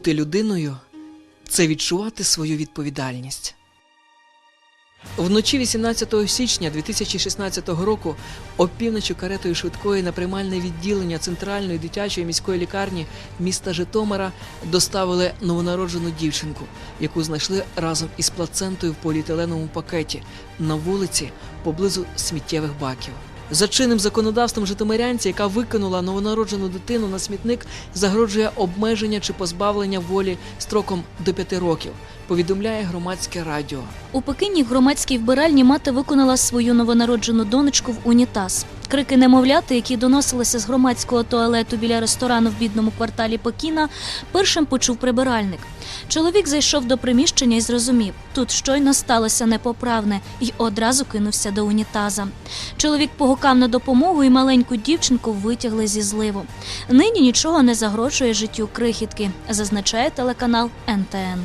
Бути людиною це відчувати свою відповідальність. Вночі 18 січня 2016 року опівночі каретою швидкої на приймальне відділення Центральної дитячої міської лікарні міста Житомира доставили новонароджену дівчинку, яку знайшли разом із плацентою в поліетиленовому пакеті на вулиці поблизу сміттєвих баків. За чинним законодавством житомирянці, яка викинула новонароджену дитину на смітник, загрожує обмеження чи позбавлення волі строком до п'яти років. Повідомляє громадське радіо. У Пекіні в громадській вбиральні мати виконала свою новонароджену донечку в унітаз. Крики немовляти, які доносилися з громадського туалету біля ресторану в бідному кварталі Пекіна, першим почув прибиральник. Чоловік зайшов до приміщення і зрозумів, тут щойно сталося непоправне, і одразу кинувся до унітаза. Чоловік погукав на допомогу і маленьку дівчинку витягли зі зливу. Нині нічого не загрожує життю крихітки, зазначає телеканал НТН.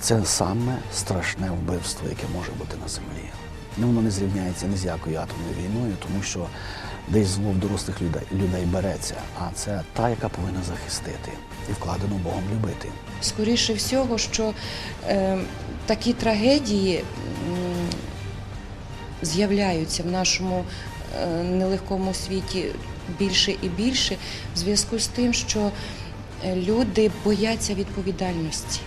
Це саме страшне вбивство, яке може бути на землі. Ну, воно не зрівняється ні з якою атомною війною, тому що десь зло в дорослих людей, людей береться, а це та, яка повинна захистити і вкладено Богом любити. Скоріше всього, що е, такі трагедії з'являються в нашому е, нелегкому світі більше і більше в зв'язку з тим, що е, люди бояться відповідальності,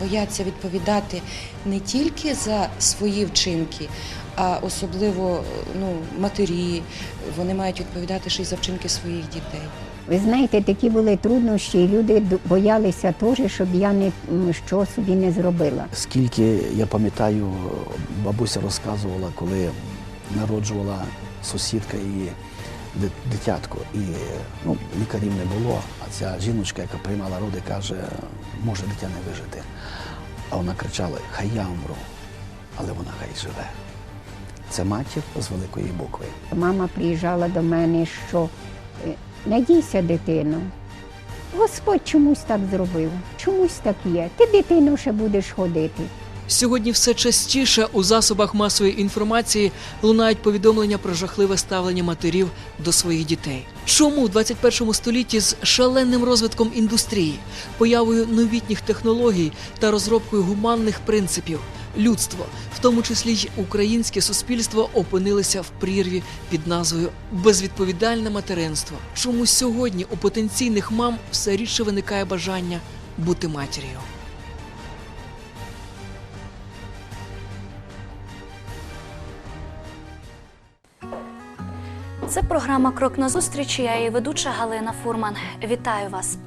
бояться відповідати не тільки за свої вчинки, а особливо ну, матері, вони мають відповідати ще й за вчинки своїх дітей. Ви знаєте, такі були труднощі, і люди боялися теж, щоб я не що собі не зробила. Скільки я пам'ятаю, бабуся розказувала, коли народжувала сусідка її ди- дитятко, і ну, лікарів не було. Ця жіночка, яка приймала роди, каже, може дитя не вижити. А вона кричала: Хай я умру, але вона хай живе. Це матір з великої букви. Мама приїжджала до мене, що е, надійся, дитино. Господь чомусь так зробив, чомусь так є. Ти дитину ще будеш ходити. Сьогодні все частіше у засобах масової інформації лунають повідомлення про жахливе ставлення матерів до своїх дітей. Чому в 21 столітті з шаленим розвитком індустрії, появою новітніх технологій та розробкою гуманних принципів людство, в тому числі й українське суспільство, опинилися в прірві під назвою Безвідповідальне материнство. Чому сьогодні у потенційних мам все рідше виникає бажання бути матір'ю? Це програма Крок на зустріч. Я її ведуча Галина Фурман. Вітаю вас.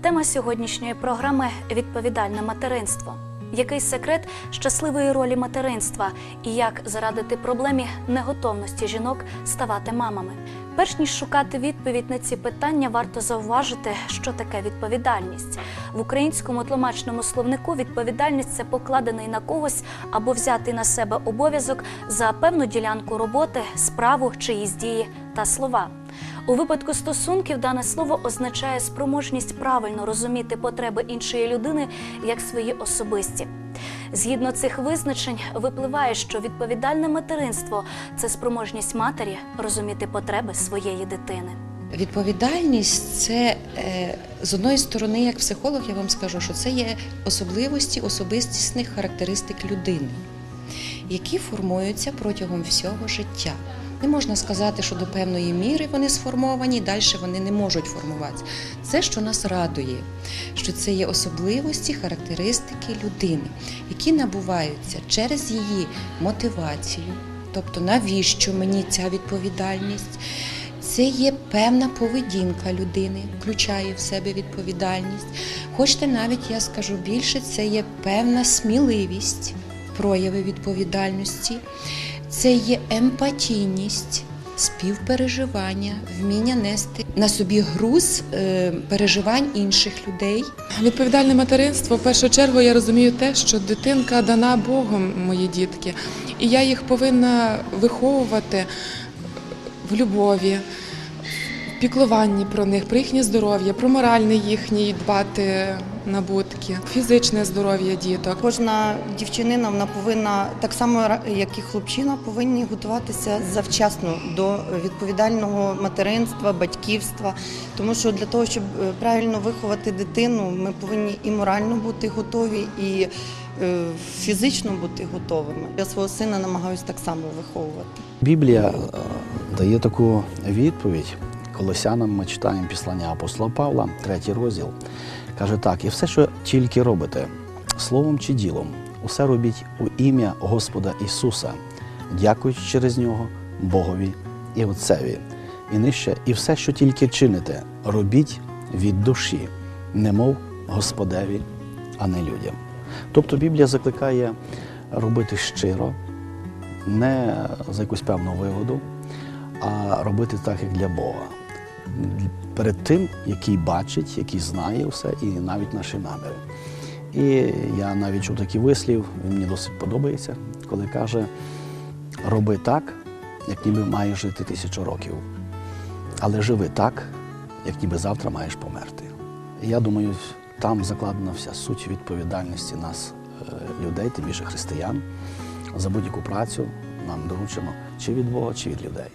Тема сьогоднішньої програми відповідальне материнство. Який секрет щасливої ролі материнства і як зарадити проблемі неготовності жінок ставати мамами? Перш ніж шукати відповідь на ці питання, варто зауважити, що таке відповідальність в українському тлумачному словнику. Відповідальність це покладений на когось або взятий на себе обов'язок за певну ділянку роботи, справу, чиїсь дії та слова. У випадку стосунків дане слово означає спроможність правильно розуміти потреби іншої людини як свої особисті. Згідно цих визначень, випливає, що відповідальне материнство це спроможність матері розуміти потреби своєї дитини. Відповідальність це е, з одної сторони, як психолог, я вам скажу, що це є особливості особистісних характеристик людини, які формуються протягом всього життя. Не можна сказати, що до певної міри вони сформовані, далі вони не можуть формуватися. Це, що нас радує, що це є особливості, характеристики людини, які набуваються через її мотивацію, тобто навіщо мені ця відповідальність. Це є певна поведінка людини, включає в себе відповідальність. Хочете навіть я скажу більше, це є певна сміливість, прояви відповідальності, це є емпатійність, співпереживання, вміння нести на собі груз е, переживань інших людей. Відповідальне материнство, в першу чергу, я розумію те, що дитинка дана Богом, мої дітки, і я їх повинна виховувати в любові, піклуванні про них, про їхнє здоров'я, про моральне їхнє дбати набутки, фізичне здоров'я діток. Кожна дівчинина вона повинна так само, як і хлопчина, повинні готуватися завчасно до відповідального материнства, батьківства. Тому що для того, щоб е, правильно виховати дитину, ми повинні і морально бути готові, і е, фізично бути готовими. Я свого сина намагаюся так само виховувати. Біблія е, дає таку відповідь. Колосянам ми читаємо післання апостола Павла, третій розділ. Каже так: і все, що тільки робите, словом чи ділом, усе робіть у ім'я Господа Ісуса, дякуючи через нього Богові і Отцеві. І нижче, і все, що тільки чините, робіть від душі, немов Господеві, а не людям. Тобто Біблія закликає робити щиро, не за якусь певну вигоду, а робити так, як для Бога. Перед тим, який бачить, який знає все, і навіть наші наміри. І я навіть чув такий вислів, він мені досить подобається, коли каже: роби так, як ніби маєш жити тисячу років, але живи так, як ніби завтра маєш померти. І я думаю, там закладена вся суть відповідальності нас, е, людей, тим більше християн, за будь-яку працю нам доручено чи від Бога, чи від людей.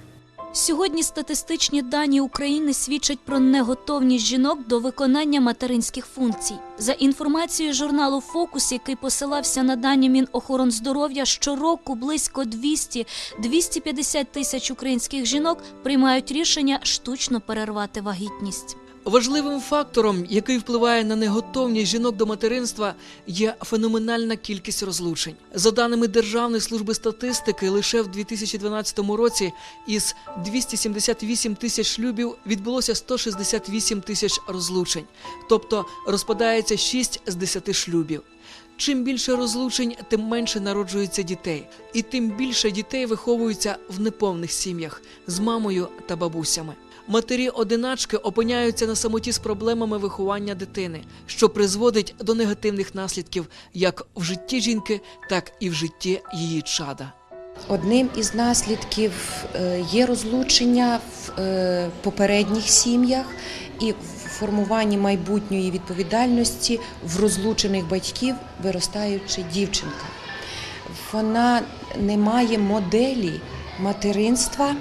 Сьогодні статистичні дані України свідчать про неготовність жінок до виконання материнських функцій. За інформацією журналу Фокус, який посилався на дані Мінохоронздоров'я, щороку близько 200-250 тисяч українських жінок приймають рішення штучно перервати вагітність. Важливим фактором, який впливає на неготовність жінок до материнства, є феноменальна кількість розлучень. За даними Державної служби статистики, лише в 2012 році із 278 тисяч шлюбів відбулося 168 тисяч розлучень, тобто розпадається 6 з 10 шлюбів. Чим більше розлучень, тим менше народжується дітей, і тим більше дітей виховуються в неповних сім'ях з мамою та бабусями. Матері-одиначки опиняються на самоті з проблемами виховання дитини, що призводить до негативних наслідків як в житті жінки, так і в житті її чада. Одним із наслідків е, є розлучення в е, попередніх сім'ях і в формуванні майбутньої відповідальності в розлучених батьків, виростаючи дівчинка. Вона не має моделі материнства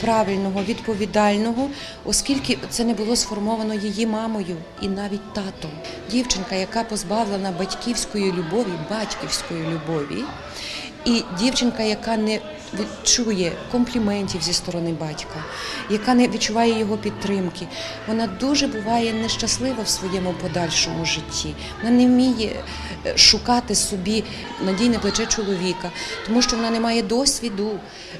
правильного, відповідального, оскільки це не було сформовано її мамою і навіть татом. Дівчинка, яка позбавлена батьківської любові, батьківської любові, і дівчинка, яка не відчує компліментів зі сторони батька, яка не відчуває його підтримки, вона дуже буває нещаслива в своєму подальшому житті. Вона не вміє е, шукати собі надійне плече чоловіка, тому що вона не має досвіду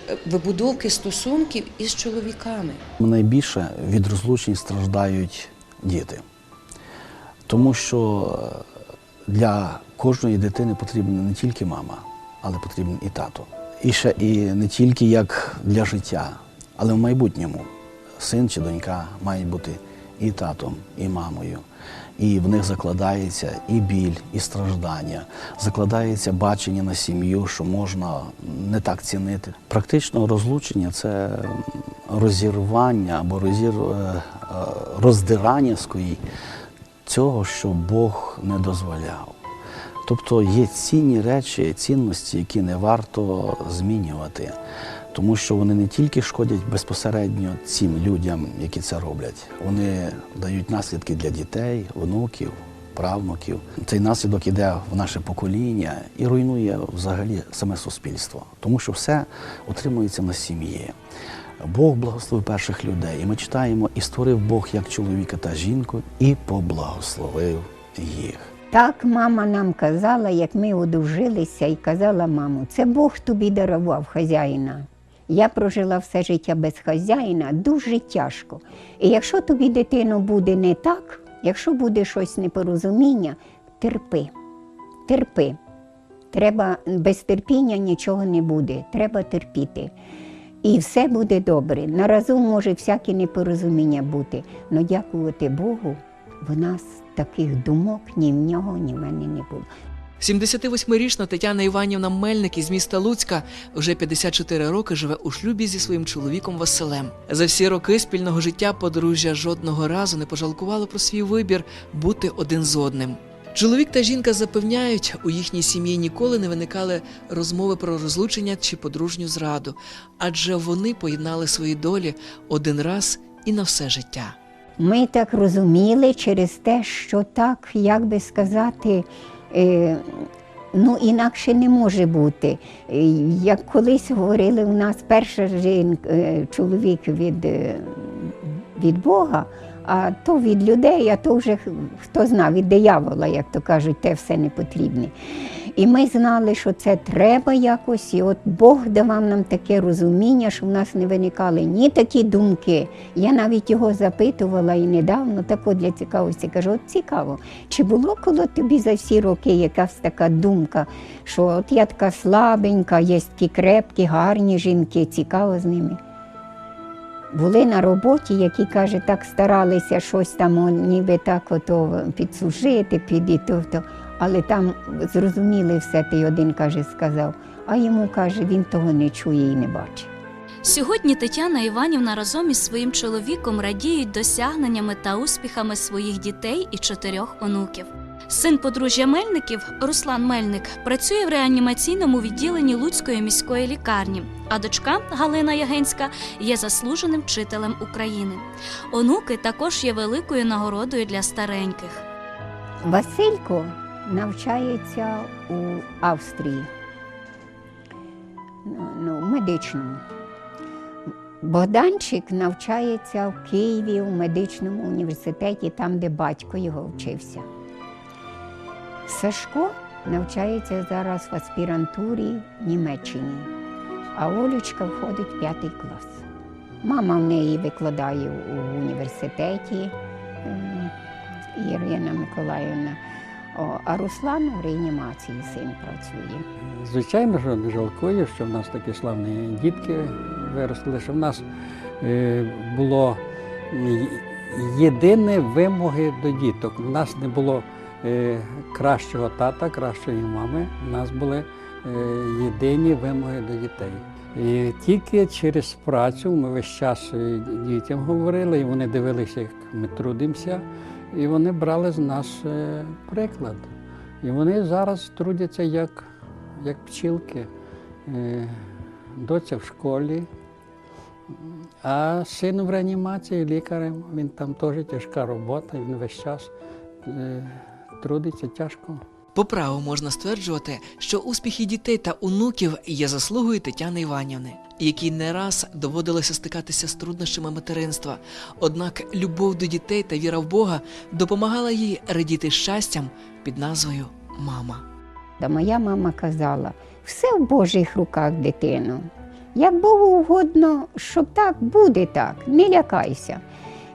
е, вибудовки стосунків із чоловіками. Найбільше від розлучень страждають діти, тому що е, для кожної дитини потрібна не тільки мама, але потрібен і тато. І ще і не тільки як для життя, але в майбутньому син чи донька мають бути і татом, і мамою. І в них закладається і біль, і страждання, закладається бачення на сім'ю, що можна не так цінити. Практично розлучення це розірвання або розір... е, е, роздирання скорій цього, що Бог не дозволяв. Тобто є цінні речі, цінності, які не варто змінювати, тому що вони не тільки шкодять безпосередньо цим людям, які це роблять, вони дають наслідки для дітей, онуків, правнуків. Цей наслідок іде в наше покоління і руйнує взагалі саме суспільство, тому що все утримується на сім'ї. Бог благословив перших людей, і ми читаємо, і створив Бог як чоловіка та жінку, і поблагословив їх. Так мама нам казала, як ми одружилися, і казала маму, це Бог тобі дарував хазяїна. Я прожила все життя без хазяїна дуже тяжко. І якщо тобі дитино буде не так, якщо буде щось непорозуміння, терпи, терпи. Треба без терпіння нічого не буде, треба терпіти. І все буде добре. Наразу може всякі непорозуміння бути. але дякувати Богу, в нас таких думок ні в нього, ні в мене не було. 78-річна Тетяна Іванівна Мельник із міста Луцька вже 54 роки живе у шлюбі зі своїм чоловіком Василем. За всі роки спільного життя подружжя жодного разу не пожалкувало про свій вибір бути один з одним. Чоловік та жінка запевняють, у їхній сім'ї ніколи не виникали розмови про розлучення чи подружню зраду, адже вони поєднали свої долі один раз і на все життя. Ми так розуміли через те, що так, як би сказати, е, ну інакше не може бути. Е, Як колись говорили, у нас перша жінка, е, чоловік від, від Бога, а то від людей, а то вже хто знав, від диявола, як то кажуть, те все не потрібне. І ми знали, що це треба якось, і от Бог давав нам таке розуміння, що в нас не виникали ні такі думки. Я навіть його запитувала і недавно, так от для цікавості кажу, от цікаво, чи було коло тобі за всі роки якась така думка, що от я така слабенька, є такі крепкі, гарні жінки, цікаво з ними. Були на роботі, які каже, так старалися щось там, ніби так ото підслужити, під і то, то. Але там зрозуміли все, ти один каже, сказав, а йому каже, він того не чує і не бачить. Сьогодні Тетяна Іванівна разом із своїм чоловіком радіють досягненнями та успіхами своїх дітей і чотирьох онуків. Син подружжя Мельників Руслан Мельник працює в реанімаційному відділенні Луцької міської лікарні, а дочка Галина Ягенська є заслуженим вчителем України. Онуки також є великою нагородою для стареньких. Василько навчається у Австрії, ну, ну, медичному. Богданчик навчається в Києві у медичному університеті, там, де батько його вчився. Сашко навчається зараз в аспірантурі в Німеччині, а Олючка входить в п'ятий клас. Мама в неї викладає у університеті. ем, Ірина Миколаївна. А Руслан в реанімації син працює. Звичайно, що не жалкую, що в нас такі славні дітки виросли, що в нас е, було єдині вимоги до діток. У нас не було е, кращого тата, кращої мами. У нас були е, єдині вимоги до дітей. І тільки через працю ми весь час дітям говорили, і вони дивилися, як ми трудимося, і вони брали з нас е, приклад. І вони зараз трудяться як як пчілки. Е, Доця в школі, а син в реанімації лікарем, він там теж тяжка робота, він весь час е, трудиться тяжко. По праву можна стверджувати, що успіхи дітей та онуків є заслугою Тетяни Іванівни, якій не раз доводилося стикатися з труднощами материнства. Однак любов до дітей та віра в Бога допомагала їй радіти щастям під назвою Мама. Та моя мама казала, все в Божих руках, дитино. Як Богу угодно, щоб так буде так, не лякайся.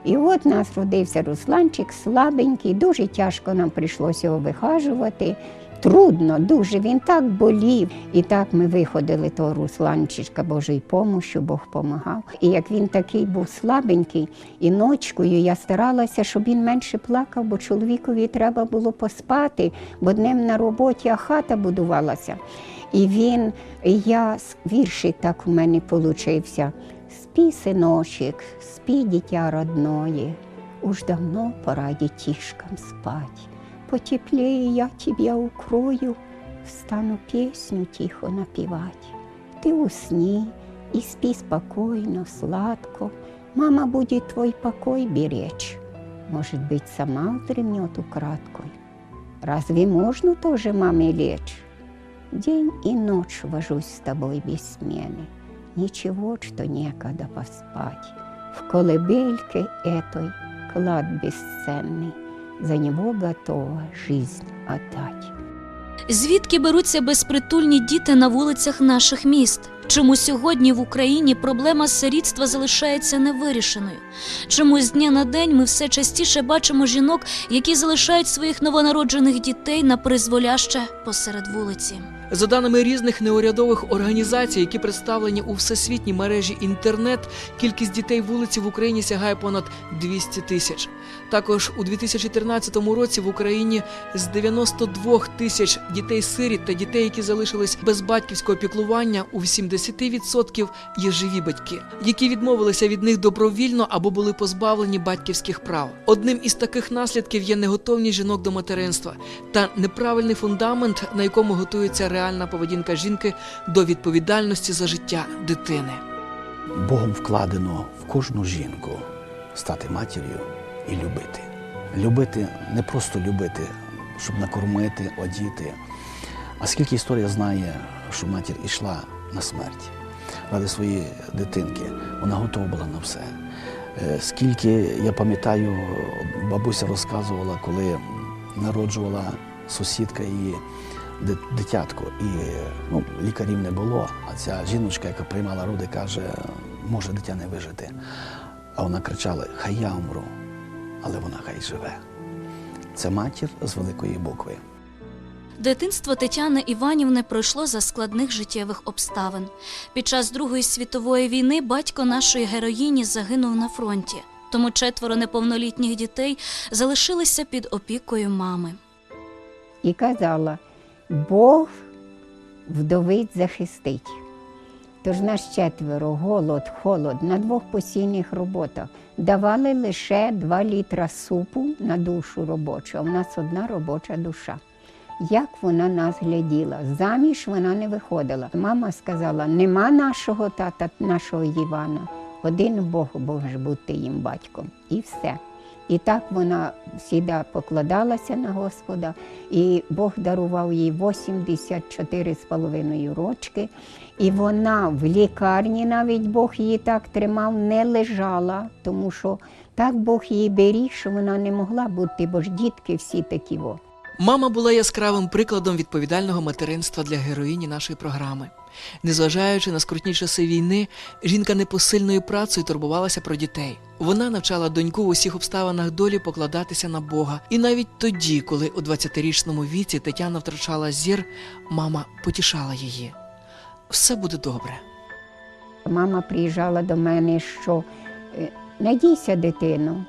І от нас родився Русланчик слабенький, дуже тяжко нам прийшлося його вихажувати. Трудно, дуже він так болів. І так ми виходили того Русланчика Божою помощю, Бог помагав. І як він такий був слабенький, і ночкою я старалася, щоб він менше плакав, бо чоловікові треба було поспати, бо днем на роботі, а хата будувалася. І він, і я віршик так у мене получився. Спи, синочек, спи, дитя родное, уж давно пора детишкам спать. Потеплее я тебя укрою, стану песню тихо напевать. Ты усни и спи спокойно, сладко, мама будет твой покой беречь. Может быть, сама вздремнет украдкой. Разве можно тоже маме лечь? День и ночь вожусь с тобой без смены. Ничего, что некогда поспать. В колыбельке этой клад бесценный. За него готова жизнь отдать. Звідки беруться безпритульні діти на вулицях наших міст? Чому сьогодні в Україні проблема сирітства залишається невирішеною? Чому з дня на день ми все частіше бачимо жінок, які залишають своїх новонароджених дітей на призволяще посеред вулиці? За даними різних неурядових організацій, які представлені у всесвітній мережі інтернет, кількість дітей вулиці в Україні сягає понад 200 тисяч. Також у 2013 році в Україні з 92 тисяч дітей-сиріт та дітей, які залишились без батьківського піклування, у 80% є живі батьки, які відмовилися від них добровільно або були позбавлені батьківських прав. Одним із таких наслідків є неготовність жінок до материнства та неправильний фундамент, на якому готується реальна поведінка жінки до відповідальності за життя дитини. Богом вкладено в кожну жінку стати матір'ю і любити. Любити не просто любити, щоб накормити, одіти. А скільки історія знає, що матір ішла на смерть ради своєї дитинки, вона готова була на все. Е, Скільки я пам'ятаю, бабуся розказувала, коли народжувала сусідка її дитятко, і ну, лікарів не було. А ця жіночка, яка приймала роди, каже, може дитя не вижити. А вона кричала: Хай я умру, але вона хай живе. Це матір з великої букви. Дитинство Тетяни Іванівни пройшло за складних життєвих обставин. Під час Другої світової війни батько нашої героїні загинув на фронті, тому четверо неповнолітніх дітей залишилися під опікою мами. і казала: Бог вдовиць захистить. Тож нас четверо, голод, холод на двох постійних роботах давали лише 2 літра супу на душу робочу, а в нас одна робоча душа. Як вона нас гляділа, заміж вона не виходила. Мама сказала: нема нашого тата, нашого Івана. Один Бог може бути їм батьком. І все. І так вона завжди покладалася на Господа, і Бог дарував їй 84,5 рочки. І вона в лікарні, навіть Бог її так тримав, не лежала, тому що так Бог її беріг, що вона не могла бути, бо ж дітки всі такі. Мама була яскравим прикладом відповідального материнства для героїні нашої програми. Незважаючи на скрутні часи війни, жінка непосильною працею турбувалася про дітей. Вона навчала доньку в усіх обставинах долі покладатися на Бога. І навіть тоді, коли у 20-річному віці Тетяна втрачала зір, мама потішала її. Все буде добре. Мама приїжджала до мене, що е, надійся, дитино.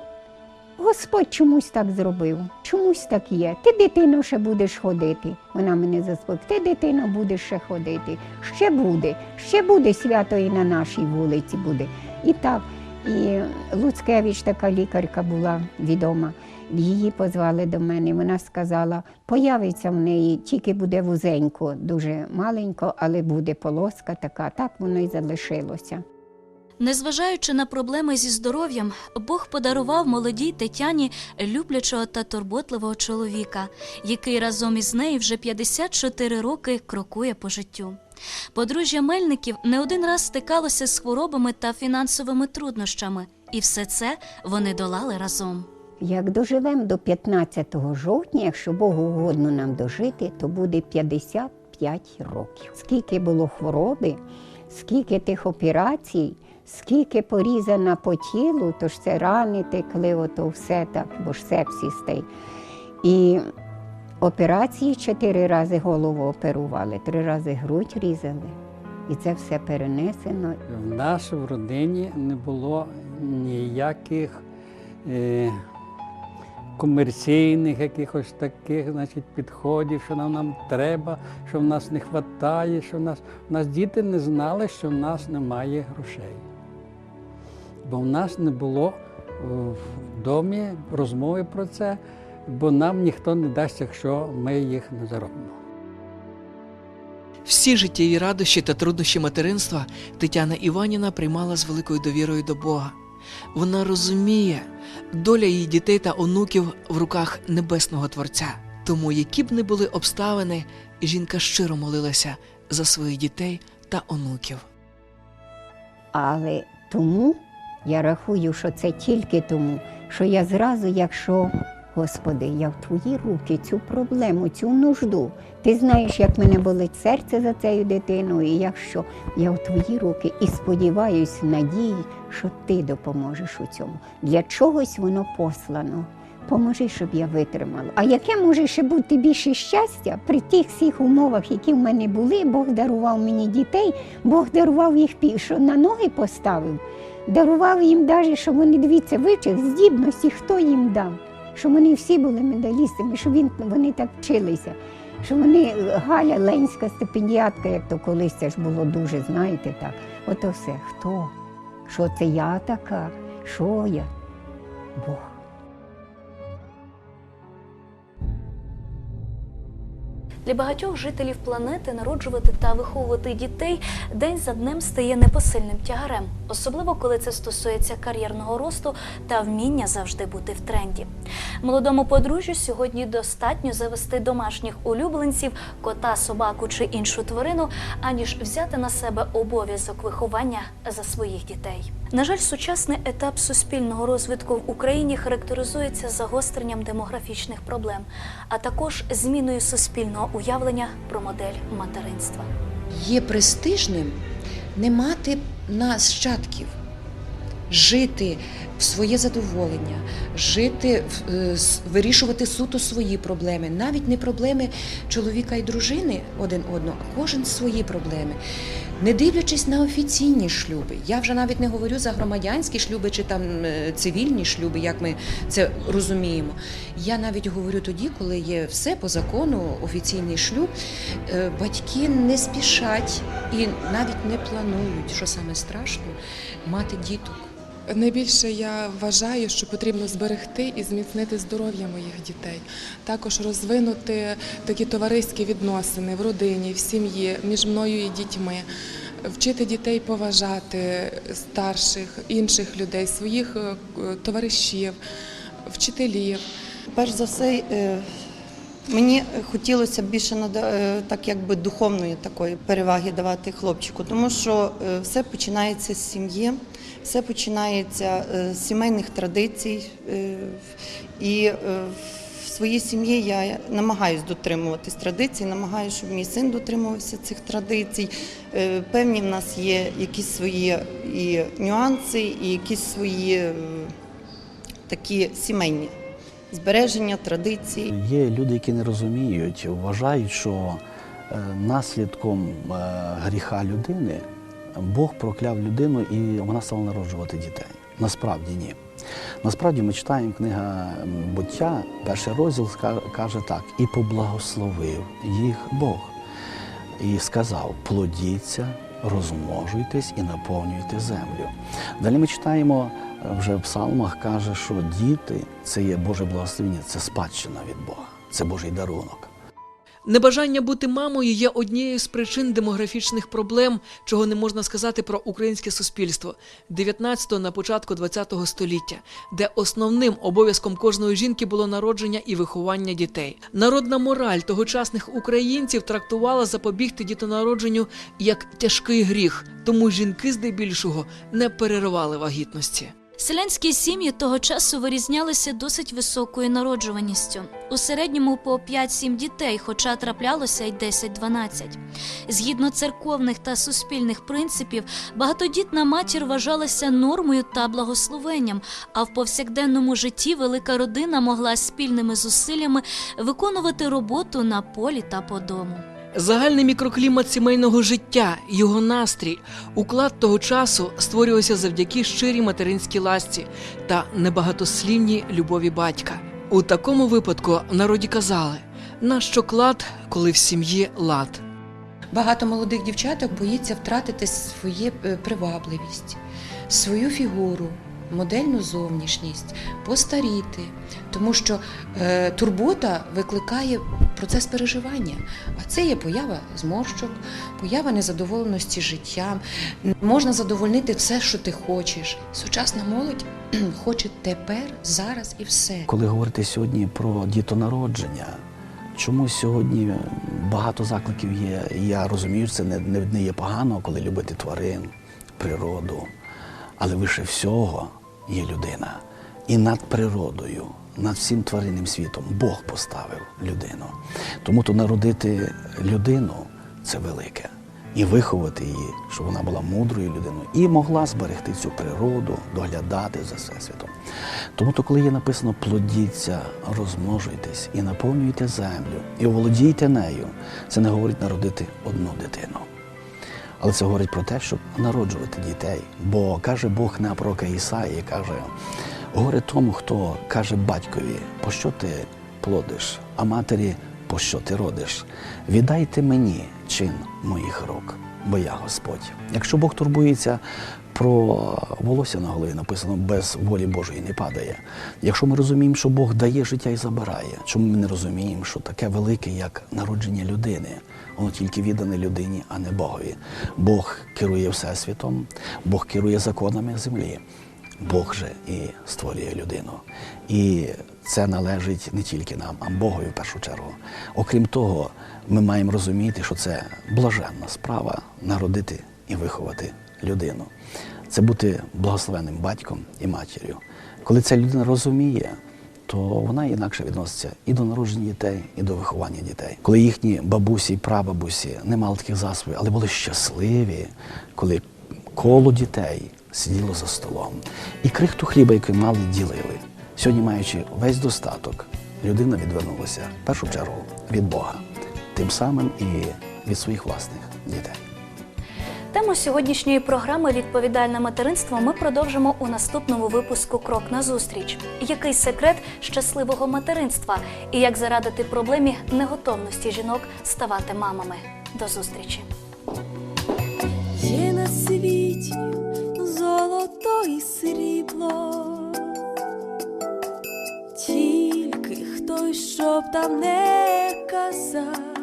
Господь чомусь так зробив, чомусь так є. Ти дитино ще будеш ходити. Вона мене заспокоїла. Ти дитино будеш ще ходити. Ще буде, ще буде свято і на нашій вулиці буде. І так. І Луцкевич, така лікарка була відома. Її позвали до мене. Вона сказала, появиться в неї, тільки буде вузенько, дуже маленько, але буде полоска така. Так воно і залишилося. Незважаючи на проблеми зі здоров'ям, Бог подарував молодій Тетяні люблячого та турботливого чоловіка, який разом із нею вже 54 роки крокує по життю. Подружжя Мельників не один раз стикалося з хворобами та фінансовими труднощами, і все це вони долали разом. Як доживемо до 15 жовтня, якщо Богу угодно нам дожити, то буде 55 років. Скільки було хвороби, скільки тих операцій, скільки порізана по тілу, то ж це рани текли, ото все так, бо ж сепсис той. І операції чотири рази голову оперували, три рази грудь різали. І це все перенесено. В нас в родині не було ніяких е, комерційних якихось таких значить, підходів, що нам, нам треба, що в нас не вистачає, що в нас, в нас діти не знали, що в нас немає грошей. Бо в нас не було е, в домі розмови про це, бо нам ніхто не дасть, якщо ми їх не заробимо. Всі життєві радощі та труднощі материнства Тетяна Іванівна приймала з великою довірою до Бога. Вона розуміє, доля її дітей та онуків в руках небесного Творця. Тому, які б не були обставини, жінка щиро молилася за своїх дітей та онуків. Але тому я рахую, що це тільки тому, що я зразу, якщо Господи, я в твої руки цю проблему, цю нужду. Ти знаєш, як мене болить серце за цією дитиною, і якщо я в твої руки і сподіваюся, надії, що ти допоможеш у цьому. Для чогось воно послано. Поможи, щоб я витримала. А яке може ще бути більше щастя при тих всіх умовах, які в мене були, Бог дарував мені дітей, Бог дарував їх що на ноги поставив, дарував їм навіть, що вони дивіться, вичих здібності, хто їм дав, що вони всі були медалістами, що він, вони так вчилися. Що вони Галя Ленська стипендіатка, як то колись це ж було дуже, знаєте так. Ото все. Хто? Що це я така? Що я? Бог. Для багатьох жителів планети народжувати та виховувати дітей день за днем стає непосильним тягарем, особливо коли це стосується кар'єрного росту та вміння завжди бути в тренді. Молодому подружжю сьогодні достатньо завести домашніх улюбленців, кота, собаку чи іншу тварину, аніж взяти на себе обов'язок виховання за своїх дітей. На жаль, сучасний етап суспільного розвитку в Україні характеризується загостренням демографічних проблем, а також зміною суспільного уявлення про модель материнства. Є престижним не мати нащадків, жити в своє задоволення, жити, е, вирішувати суто свої проблеми, навіть не проблеми чоловіка і дружини один одного, а кожен свої проблеми. Не дивлячись на офіційні шлюби, я вже навіть не говорю за громадянські шлюби чи там е, цивільні шлюби, як ми це розуміємо. Я навіть говорю тоді, коли є все по закону, офіційний шлюб, е, батьки не спішать і навіть не планують, що саме страшно, мати діток. Найбільше я вважаю, що потрібно зберегти і зміцнити здоров'я моїх дітей, також розвинути такі товариські відносини в родині, в сім'ї між мною і дітьми, вчити дітей поважати старших, інших людей, своїх е, товаришів, вчителів. Перш за все, е, мені хотілося більше е, так якби духовної такої переваги давати хлопчику, тому що все починається з сім'ї, все починається е, з сімейних традицій. е, І е, в своїй сім'ї я намагаюся дотримуватись традицій, намагаюся, щоб мій син дотримувався цих традицій. Певні в нас є якісь свої і нюанси, і якісь свої такі сімейні збереження традицій. Є люди, які не розуміють, вважають, що наслідком гріха людини Бог прокляв людину і вона стала народжувати дітей. Насправді ні. Насправді ми читаємо книга буття, перший розділ каже так: і поблагословив їх Бог. І сказав: плодіться, розмножуйтесь і наповнюйте землю. Далі ми читаємо е, вже в псалмах, каже, що діти це є Боже благословення, це спадщина від Бога, це Божий дарунок. Небажання бути мамою є однією з причин демографічних проблем, чого не можна сказати про українське суспільство 19-го на початку 20-го століття, де основним обов'язком кожної жінки було народження і виховання дітей. Народна мораль тогочасних українців трактувала запобігти дітонародженню як тяжкий гріх, тому жінки здебільшого не переривали вагітності. Селянські сім'ї того часу вирізнялися досить високою народжуваністю. У середньому по 5-7 дітей, хоча траплялося й 10-12. Згідно церковних та суспільних принципів, багатодітна матір вважалася нормою та благословенням, а в повсякденному житті велика родина могла спільними зусиллями виконувати роботу на полі та по дому. Загальний мікроклімат сімейного життя, його настрій, уклад того часу створювався завдяки щирій материнській ласці та небагатослівній любові батька. У такому випадку в народі казали: нащо клад, коли в сім'ї лад. Багато молодих дівчаток боїться втратити свою привабливість, свою фігуру, модельну зовнішність, постаріти, тому що е, турбота викликає процес переживання. А це є поява зморщок, поява незадоволеності життям. Можна задовольнити все, що ти хочеш. Сучасна молодь хоче тепер, зараз і все. Коли говорити сьогодні про дітонародження, чомусь сьогодні багато закликів є. Я розумію, це не, не є погано, коли любити тварин, природу. Але вище всього є людина. І над природою, над всім тваринним світом. Бог поставив людину. Тому то народити людину це велике. І виховати її, щоб вона була мудрою людиною і могла зберегти цю природу, доглядати за всесвітом. Тому то, коли є написано плодіться, розмножуйтесь і наповнюйте землю, і оволодійте нею, це не говорить народити одну дитину. Але це говорить про те, щоб народжувати дітей. Бо каже Бог на пророка Ісаї, каже, горе тому, хто каже батькові, по що ти плодиш, а матері, по що ти родиш. Віддайте мені чин моїх рук, бо я Господь. Якщо Бог турбується про волосся на голові, написано без волі Божої не падає. Якщо ми розуміємо, що Бог дає життя і забирає, чому ми не розуміємо, що таке велике, як народження людини, воно тільки віддане людині, а не Богові. Бог керує всесвітом, Бог керує законами землі. Бог же і створює людину. І це належить не тільки нам, а Богові в першу чергу. Окрім того, ми маємо розуміти, що це блаженна справа народити і виховати людину. Це бути благословенним батьком і матір'ю. Коли ця людина розуміє, то вона інакше відноситься і до народження дітей, і до виховання дітей. Коли їхні бабусі і прабабусі не мали таких засобів, але були щасливі, коли коло дітей сиділо за столом. І крихту хліба, який мали, ділили. Сьогодні, маючи весь достаток, людина відвернулася в першу чергу від Бога, тим самим і від своїх власних дітей. Тему сьогоднішньої програми Відповідальне материнство ми продовжимо у наступному випуску Крок на зустріч. Який секрет щасливого материнства і як зарадити проблемі неготовності жінок ставати мамами? До зустрічі! Є на світі золото і срібло, тільки хто щоб там не казав,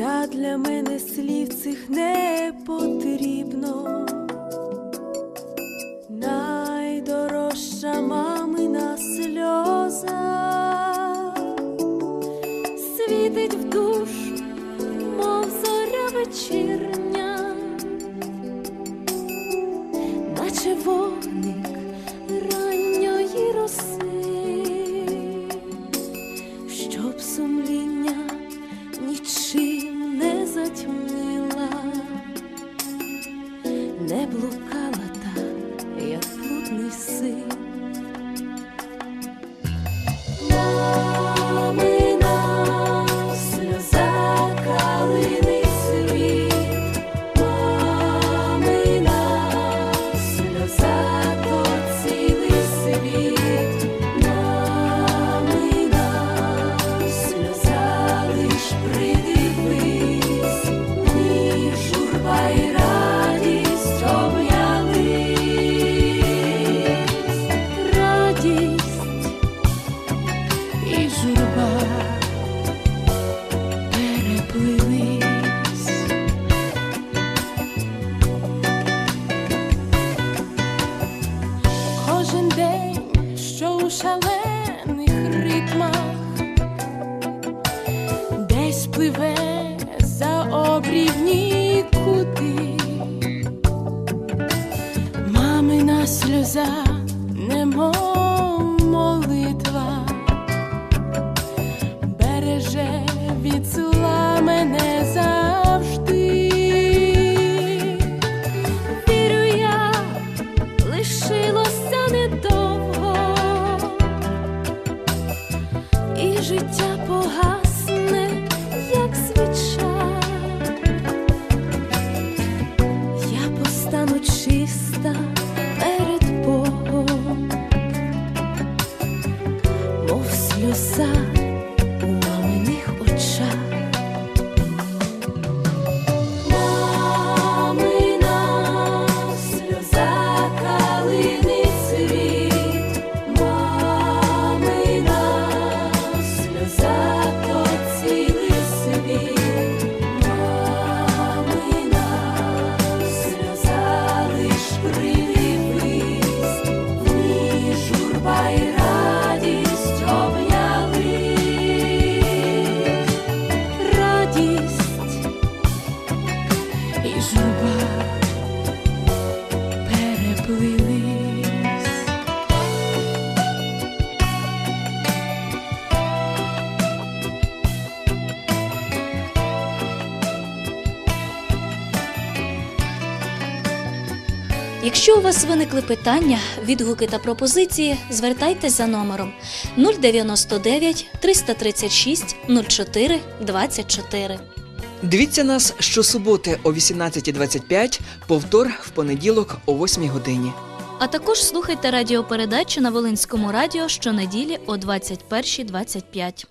та для мене слів цих не потрібно. Найдорожча мамина сльоза світить в душ, мов зоря вечірня, сльоза, немов вас виникли питання, відгуки та пропозиції, звертайтесь за номером 099 336 04 24. Дивіться нас щосуботи о 18.25, повтор в понеділок о 8 годині. А також слухайте радіопередачу на Волинському радіо щонеділі о 21.25.